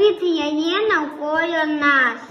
повітря є навколо нас.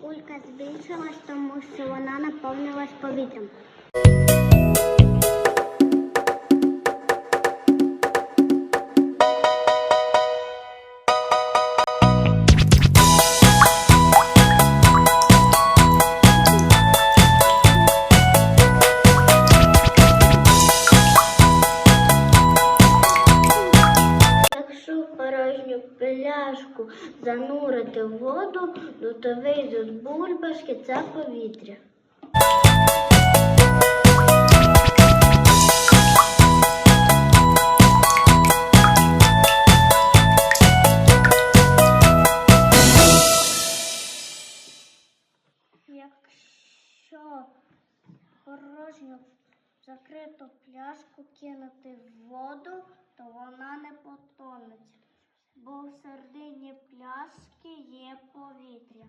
Кулька збільшилась, тому що вона наповнилась повітрям. Порожню пляшку занурити в воду, то вийдуть бульбашки, це повітря. Якщо порожню закриту пляшку кинути в воду, то вона не потонеть, бо в середині пляшки є повітря.